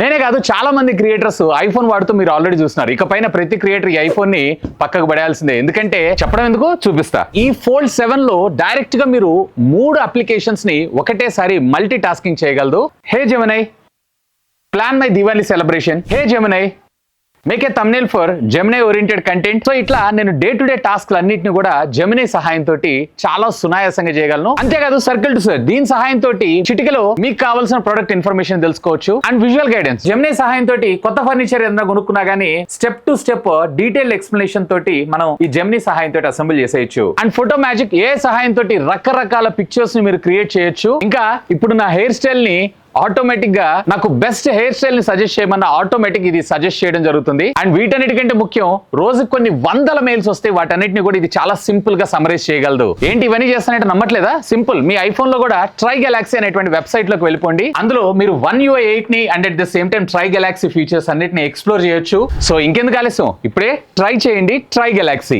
నేనే కాదు చాలా మంది క్రియేటర్స్ ఐఫోన్ వాడుతూ మీరు ఆల్రెడీ చూస్తున్నారు. ఇకపైన ప్రతి క్రియేటర్ ఈ ఐఫోన్ని పక్కకు పడేయాల్సిందే. ఎందుకంటే చెప్పడం ఎందుకు? చూపిస్తా. ఈ ఫోల్డ్ సెవెన్లో డైరెక్ట్గా మీరు మూడు అప్లికేషన్స్ని ఒకటేసారి మల్టీ టాస్కింగ్ చేయగలదు. Hey Gemini plan my Diwali celebration hey Gemini make a thumbnail for Gemini oriented content so ఇట్లా నేను డే టు డే టాస్క్లు అన్నింటిని కూడా జెమినే సహాయంతో చాలా సునాయాసంగా చేయగలను. అంతేకాదు సర్కిల్ టు సర్ దీని సహాయంతో చిటికలో మీకు కావాల్సిన ప్రొడక్ట్ ఇన్ఫర్మేషన్ తెలుసుకోవచ్చు. అండ్ విజువల్ గైడెన్స్ జెమినే సహాయంతో కొత్త ఫర్నిచర్ ఏదైనా కొనుక్కున్నా గానీ step to step detail explanation తోటి మనం ఈ జెమినీ సహాయంతో అసెంబుల్ చేసేయచ్చు. అండ్ ఫోటో మ్యాజిక్ ఏ సహాయంతో రకరకాల పిక్చర్స్ని మీరు క్రియేట్ చేయొచ్చు. ఇంకా ఇప్పుడు నా హెయిర్ స్టైల్ని ఆటోమేటిక్గా నాకు బెస్ట్ హెయిర్ స్టైల్ని సజెస్ట్ చేయమన్న ఆటోమేటిక్ ఇది సజెస్ట్ చేయడం జరుగుతుంది. అండ్ వీటన్నిటికంటే ముఖ్యం రోజు కొన్ని వందల మెయిల్స్ వస్తే వాటన్నిటిని కూడా ఇది చాలా సింపుల్గా సమరైజ్ చేయగలదు. ఏంటి ఇవన్నీ చేస్తానంటే నమ్మట్లేదా? సింపుల్ మీ ఐఫోన్లో కూడా ట్రై గెలాక్సీ అనేటువంటి వెబ్సైట్లోకి వెళ్ళిపోండి. అందులో మీరు one U ఎయిట్ని and at the same time try Galaxy features అన్నిటిని ఎక్స్ప్లోర్ చేయొచ్చు. సో ఇంకెందుకు ఆలస్యం? ఇప్పుడే ట్రై చేయండి ట్రై గెలాక్సీ